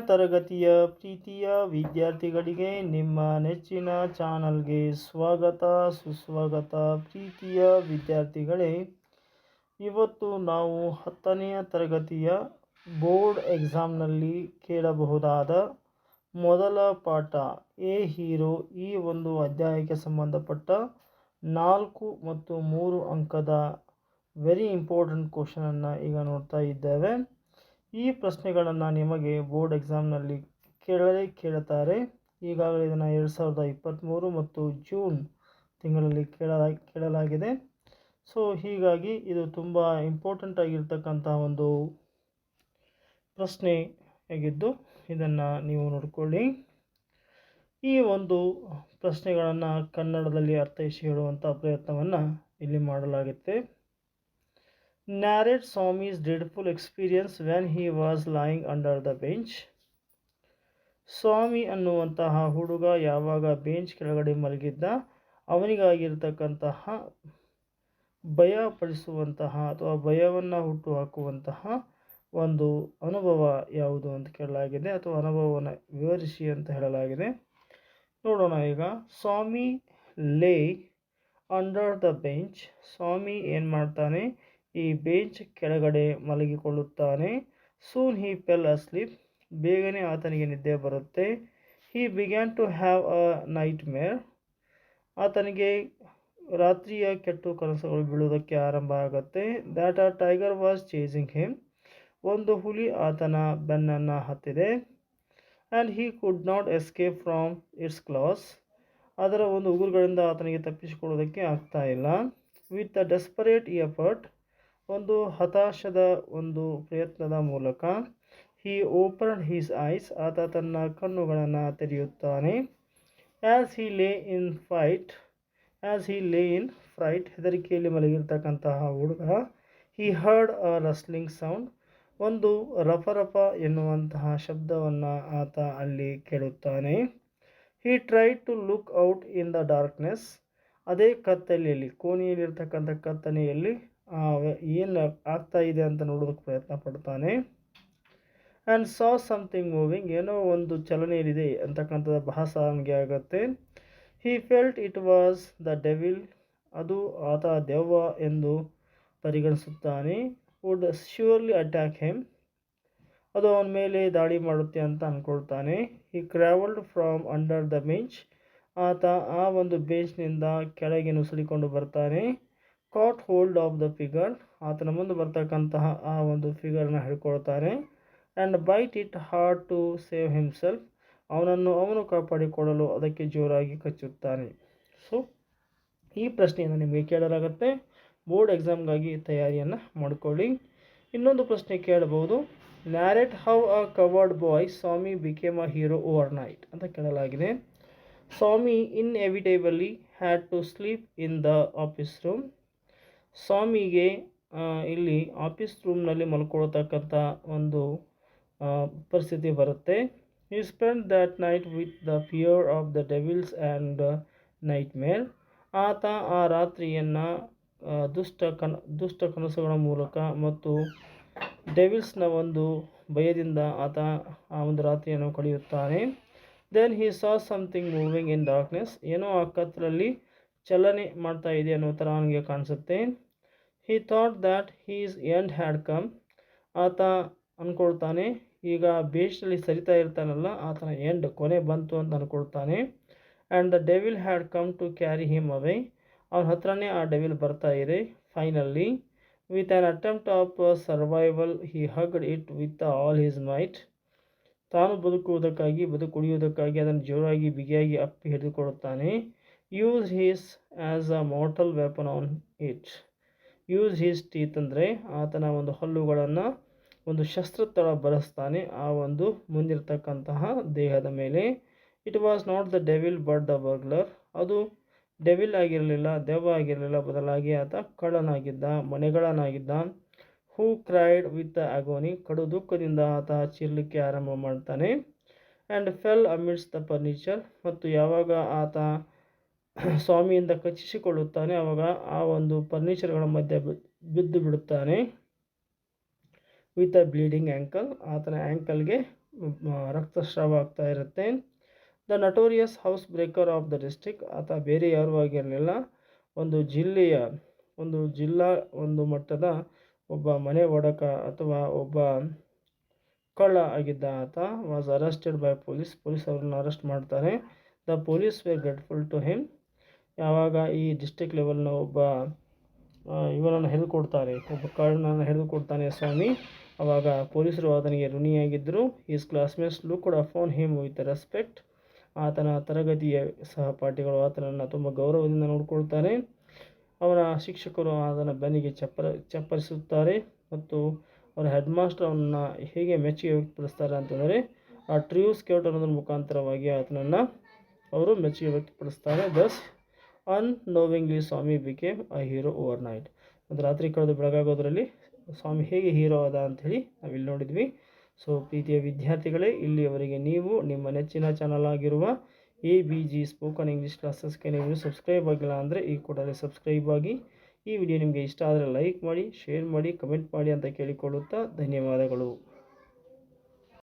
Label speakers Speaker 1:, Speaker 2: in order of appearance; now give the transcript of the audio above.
Speaker 1: ತರಗತಿಯ ಪ್ರೀತಿಯ ವಿದ್ಯಾರ್ಥಿಗಳಿಗೆ ನಿಮ್ಮ ನೆಚ್ಚಿನ ಚಾನಲ್ಗೆ ಸ್ವಾಗತ, ಸುಸ್ವಾಗತ. ಪ್ರೀತಿಯ ವಿದ್ಯಾರ್ಥಿಗಳೇ, ಇವತ್ತು ನಾವು ಹತ್ತನೆಯ ತರಗತಿಯ ಬೋರ್ಡ್ ಎಕ್ಸಾಮ್ನಲ್ಲಿ ಕೇಳಬಹುದಾದ ಮೊದಲ ಪಾಠ, ಎ ಹೀರೋ, ಈ ಒಂದು ಅಧ್ಯಾಯಕ್ಕೆ ಸಂಬಂಧಪಟ್ಟ ನಾಲ್ಕು ಮತ್ತು ಮೂರು ಅಂಕದ ವೆರಿ ಇಂಪಾರ್ಟೆಂಟ್ ಕ್ವಶನನ್ನು ಈಗ ನೋಡ್ತಾ ಇದ್ದೇವೆ. ಈ ಪ್ರಶ್ನೆಗಳನ್ನು ನಿಮಗೆ ಬೋರ್ಡ್ ಎಕ್ಸಾಮ್ನಲ್ಲಿ ಕೇಳಲೇ ಕೇಳುತ್ತಾರೆ. ಈಗಾಗಲೇ ಇದನ್ನು ಎರಡು ಸಾವಿರದ ಇಪ್ಪತ್ತ್ಮೂರು ಮತ್ತು ಜೂನ್ ತಿಂಗಳಲ್ಲಿ ಕೇಳಲಾ, ಕೇಳಲಾಗಿದೆ. ಸೊ, ಹೀಗಾಗಿ ಇದು ತುಂಬ ಇಂಪಾರ್ಟೆಂಟ್ ಆಗಿರ್ತಕ್ಕಂಥ ಒಂದು ಪ್ರಶ್ನೆ ಆಗಿದ್ದು ಇದನ್ನು ನೀವು ನೋಡಿಕೊಳ್ಳಿ. ಈ ಒಂದು ಪ್ರಶ್ನೆಗಳನ್ನು ಕನ್ನಡದಲ್ಲಿ ಅರ್ಥೈಸಿ ಹೇಳುವಂಥ ಪ್ರಯತ್ನವನ್ನು ಇಲ್ಲಿ ಮಾಡಲಾಗುತ್ತೆ. Narrate Swami's dreadful experience when he was lying under the bench. ಸ್ವಾಮಿ ಅನ್ನುವಂತಹ ಹುಡುಗ ಯಾವಾಗ ಬೆಂಚ್ ಕೆಳಗಡೆ ಮಲಗಿದ್ದ, ಅವನಿಗಾಗಿರ್ತಕ್ಕಂತಹ ಭಯಪಡಿಸುವಂತಹ ಅಥವಾ ಭಯವನ್ನು ಹುಟ್ಟು ಹಾಕುವಂತಹ ಒಂದು ಅನುಭವ ಯಾವುದು ಅಂತ ಕೇಳಲಾಗಿದೆ ಅಥವಾ ಅನುಭವವನ್ನು ವಿವರಿಸಿ ಅಂತ ಹೇಳಲಾಗಿದೆ. ನೋಡೋಣ ಈಗ. ಸ್ವಾಮಿ ಲೇ ಅಂಡರ್ ದ ಬೆಂಚ್ ಸ್ವಾಮಿ ಏನು ಮಾಡ್ತಾನೆ? ಈ ಬೆಂಚ್ ಕೆಳಗಡೆ ಮಲಗಿಕೊಳ್ಳುತ್ತಾನೆ. ಸೂನ್ ಹಿ ಫೆಲ್ ಅಸ್ಲೀಪ್ ಬೇಗನೆ ಆತನಿಗೆ ನಿದ್ದೆ ಬರುತ್ತೆ. He began to have a nightmare ಆತನಿಗೆ ರಾತ್ರಿಯ ಕೆಟ್ಟು ಕನಸುಗಳು ಬೀಳುವುದಕ್ಕೆ ಆರಂಭ ಆಗುತ್ತೆ. ದ್ಯಾಟ್ ಆ ಟೈಗರ್ ವಾಸ್ ಚೇಸಿಂಗ್ ಹಿಮ್ ಒಂದು ಹುಲಿ ಆತನ ಬೆನ್ನನ್ನು ಹತ್ತಿದೆ. And he could not escape from its claws ಅದರ ಒಂದು ಉಗುರುಗಳಿಂದ ಆತನಿಗೆ ತಪ್ಪಿಸಿಕೊಳ್ಳೋದಕ್ಕೆ ಆಗ್ತಾ ಇಲ್ಲ. ವಿತ್ ಅ ಡೆಸ್ಪರೇಟ್ ಎಫರ್ಟ್ ಒಂದು ಹತಾಶದ ಒಂದು ಪ್ರಯತ್ನದ ಮೂಲಕ ಹಿ ಓಪನ್ ಹೀಸ್ ಐಸ್ ಆತ ತನ್ನ ಕಣ್ಣುಗಳನ್ನು ತೆರೆಯುತ್ತಾನೆ. ಆ್ಯಸ್ ಹಿ ಲೇ ಇನ್ ಫೈಟ್ ಆ್ಯಸ್ ಹಿ ಲೇ ಇನ್ ಫ್ರೈಟ್ ಹೆದರಿಕೆಯಲ್ಲಿ ಮಲಗಿರ್ತಕ್ಕಂತಹ ಹುಡುಗ he heard a rustling sound ಒಂದು ರಫರಫ ಎನ್ನುವಂತಹ ಶಬ್ದವನ್ನು ಆತ ಅಲ್ಲಿ ಕೇಳುತ್ತಾನೆ. He try to look out in the darkness ಅದೇ ಕತ್ತಲೆಯಲ್ಲಿ, ಕೋಣೆಯಲ್ಲಿರ್ತಕ್ಕಂಥ ಕತ್ತಲೆಯಲ್ಲಿ ಏನು ಆಗ್ತಾ ಇದೆ ಅಂತ ನೋಡೋದಕ್ಕೆ ಪ್ರಯತ್ನ ಪಡ್ತಾನೆ. ಆ್ಯಂಡ್ ಸಾ ಸಮಥಿಂಗ್ ಮೂವಿಂಗ್ ಏನೋ ಒಂದು ಚಲನೆಯಲ್ಲಿದೆ ಅಂತಕ್ಕಂಥದ್ದು ಭಾಸ ಅವನಿಗೆ ಆಗುತ್ತೆ. He felt it was the devil ಅದು ಆತ ದೆವ್ವ ಎಂದು ಪರಿಗಣಿಸುತ್ತಾನೆ. ವುಡ್ ಶ್ಯೂರ್ಲಿ ಅಟ್ಯಾಕ್ ಹೆಮ್ ಅದು ಅವನ ಮೇಲೆ ದಾಳಿ ಮಾಡುತ್ತೆ ಅಂತ ಅಂದ್ಕೊಳ್ತಾನೆ. He crawled from under the bench ಆತ ಆ ಒಂದು ಬೆಂಚ್ನಿಂದ ಕೆಳಗೆ ನುಸುಳಿಕೊಂಡು ಬರ್ತಾನೆ. Caught hold of the figure ಆತನ ಮುಂದೆ ಬರ್ತಕ್ಕಂತಹ ಆ ಒಂದು ಫಿಗರ್ನ ಹಿಡ್ಕೊಳ್ತಾನೆ and bite it hard to save himself ಅವನನ್ನು ಅವನು ಕಾಪಾಡಿಕೊಳ್ಳಲು ಅದಕ್ಕೆ ಜೋರಾಗಿ ಕಚ್ಚುತ್ತಾನೆ ಸೊ ಈ ಪ್ರಶ್ನೆಯನ್ನು ನಿಮಗೆ ಕೇಳಲಾಗುತ್ತೆ. ಬೋರ್ಡ್ ಎಕ್ಸಾಮ್ಗಾಗಿ ತಯಾರಿಯನ್ನು ಮಾಡಿಕೊಳ್ಳಿ. ಇನ್ನೊಂದು ಪ್ರಶ್ನೆ ಕೇಳಬಹುದು. Narrate how a cowered boy Swami became a hero overnight ಅಂತ ಕೇಳಲಾಗಿದೆ. Swami inevitably had to sleep in the office room ಸ್ವಾಮಿಗೆ ಇಲ್ಲಿ ಆಫೀಸ್ ರೂಮ್ನಲ್ಲಿ ಮಲ್ಕೊಳ್ತಕ್ಕಂಥ ಒಂದು ಪರಿಸ್ಥಿತಿ ಬರುತ್ತೆ. You spend that night with the fear of the devils and nightmare ಆತ ಆ ರಾತ್ರಿಯನ್ನು ದುಷ್ಟ ಕನ, ದುಷ್ಟ ಕನಸುಗಳ ಮೂಲಕ ಮತ್ತು ಡೆವಿಲ್ಸ್ನ ಒಂದು ಭಯದಿಂದ ಆತ ಆ ಒಂದು ರಾತ್ರಿಯನ್ನು ಕಳೆಯುತ್ತಾನೆ. Then he saw something moving in darkness ಏನೋ ಆ ಕತ್ತಲಲ್ಲಿ ಚಲನೆ ಮಾಡ್ತಾ ಇದೆ ಅನ್ನೋ ಥರ ಅವನಿಗೆ ಕಾಣಿಸುತ್ತೆ. He thought that his end had come ಆತ ಅಂದ್ಕೊಳ್ತಾನೆ ಈಗ ಬೇಷಲ್ಲಿ ಸರಿತಾ ಇರ್ತಾನಲ್ಲ, ಆತನ ಎಂಡ್ ಕೊನೆ ಬಂತು ಅಂತ ಅಂದ್ಕೊಳ್ತಾನೆ and the devil had come to carry him away ಅವನ ಹತ್ರನೇ ಆ ಡೆವಿಲ್ ಬರ್ತಾ ಇದೆ finally with an attempt of survival he hugged it with all his might ತಾನು ಬದುಕುವುದಕ್ಕಾಗಿ, ಬದುಕುಳಿಯುವುದಕ್ಕಾಗಿ, ಅದನ್ನು ಜೋರಾಗಿ, ಬಿಗಿಯಾಗಿ ಅಪ್ಪಿ ಹಿಡಿದುಕೊಳ್ಳುತ್ತಾನೆ. Use his as a mortal weapon on it use his teeth ಅಂದರೆ ಆತನ ಒಂದು ಹಲ್ಲುಗಳನ್ನು ಒಂದು ಶಸ್ತ್ರತಳ ಬಳಸ್ತಾನೆ. ಆ ಒಂದು ಮುಂದಿರ್ತಕ್ಕಂತಹ ದೇಹದ ಮೇಲೆ. It was not the devil but the burglar ಅದು ಡೆವಿಲ್ ಆಗಿರಲಿಲ್ಲ, ದೆವ್ವ ಆಗಿರಲಿಲ್ಲ, ಬದಲಾಗಿ ಆತ ಕಳ್ಳನಾಗಿದ್ದ ಮನೆಗಳನಾಗಿದ್ದ who cried with the agony ಕಡು ದುಃಖದಿಂದ ಆತ ಚೀರ್ಲಿಕ್ಕೆ ಆರಂಭ ಮಾಡ್ತಾನೆ. And fell amidst the furniture ಮತ್ತು ಯಾವಾಗ ಆತ ಸ್ವಾಮಿಯಿಂದ ಕಚ್ಚಿಸಿಕೊಳ್ಳುತ್ತಾನೆ. ಆವಾಗ ಆ ಒಂದು ಫರ್ನಿಚರ್ಗಳ ಮಧ್ಯೆ ಬಿದ್ದು ಬಿಡುತ್ತಾನೆ. ವಿತ್ ಅ ಬ್ಲೀಡಿಂಗ್ ಆ್ಯಂಕಲ್ ಆತನ ಆ್ಯಂಕಲ್ಗೆ ರಕ್ತಸ್ರಾವ ಆಗ್ತಾ ಇರುತ್ತೆ. The notorious house breaker of the district ಆತ ಬೇರೆ ಯಾರೂ ಆಗಿರಲಿಲ್ಲ. ಒಂದು ಜಿಲ್ಲೆಯ, ಒಂದು ಜಿಲ್ಲಾ, ಒಂದು ಮಟ್ಟದ ಒಬ್ಬ ಮನೆ ಒಡಕ ಅಥವಾ ಒಬ್ಬ ಕಳ್ಳ ಆಗಿದ್ದ ಆತ was arrested by police police ಅವ್ರನ್ನ ಅರೆಸ್ಟ್ ಮಾಡ್ತಾರೆ. The police were grateful to him ಯಾವಾಗ ಈ ಡಿಸ್ಟ್ರಿಕ್ಟ್ ಲೆವೆಲ್ನ ಒಬ್ಬ ಇವನನ್ನು ಇವನನ್ನು ಹಿಡಿದುಕೊಡ್ತಾರೆ, ಒಬ್ಬ ಕಳ್ಳನನ್ನು ಹಿಡಿದುಕೊಡ್ತಾನೆ ಸ್ವಾಮಿ. ಆವಾಗ ಪೊಲೀಸರು ಆತನಿಗೆ ಋಣಿಯಾಗಿದ್ದರು ಈಸ್ ಕ್ಲಾಸ್ಮೇಟ್ಸ್ ಕೂಡ ಫೋನ್ ಹಿಮ್ ವಿತ್ ರೆಸ್ಪೆಕ್ಟ್ ಆತನ ತರಗತಿಯ ಸಹಪಾಠಿಗಳು ಆತನನ್ನು ತುಂಬ ಗೌರವದಿಂದ ನೋಡಿಕೊಳ್ತಾರೆ. ಅವರ ಶಿಕ್ಷಕರು ಆತನ ಬೆನ್ನಿಗೆ ಚಪ್ಪರ, ಚಪ್ಪರಿಸುತ್ತಾರೆ ಮತ್ತು ಅವರ ಹೆಡ್ ಮಾಸ್ಟರ್ ಅವನನ್ನು ಹೇಗೆ ಮೆಚ್ಚುಗೆ ವ್ಯಕ್ತಪಡಿಸ್ತಾರೆ ಅಂತಂದರೆ, ಆ ಟ್ರಿಯೂ ಸ್ಕೌಟ್ ಅನ್ನೋದ್ರ ಮುಖಾಂತರವಾಗಿ ಆತನನ್ನು ಅವರು ಮೆಚ್ಚುಗೆ ವ್ಯಕ್ತಪಡಿಸ್ತಾರೆ. Thus unknowingly Swami became a hero overnight ಒಂದು ರಾತ್ರಿ ಕಳೆದು ಬೆಳಗಾಗೋದ್ರಲ್ಲಿ ಸ್ವಾಮಿ ಹೇಗೆ ಹೀರೋ ಅದ ಅಂಥೇಳಿ ನಾವಿಲ್ಲಿ ನೋಡಿದ್ವಿ. ಸೊ ಪ್ರೀತಿಯ ವಿದ್ಯಾರ್ಥಿಗಳೇ, ಇಲ್ಲಿಯವರೆಗೆ ನೀವು ನಿಮ್ಮ ನೆಚ್ಚಿನ ಚಾನಲ್ ಆಗಿರುವ A B G spoken English ಕ್ಲಾಸಸ್ಗೆ ನೀವು ಸಬ್ಸ್ಕ್ರೈಬ್ ಆಗಿಲ್ಲ ಅಂದರೆ ಈ ಕೂಡಲೇ ಸಬ್ಸ್ಕ್ರೈಬ್ ಆಗಿ. ಈ ವಿಡಿಯೋ ನಿಮಗೆ ಇಷ್ಟ ಆದರೆ ಲೈಕ್ ಮಾಡಿ ಶೇರ್ ಮಾಡಿ ಕಮೆಂಟ್ ಮಾಡಿ ಅಂತ ಕೇಳಿಕೊಳ್ಳುತ್ತಾ ಧನ್ಯವಾದಗಳು.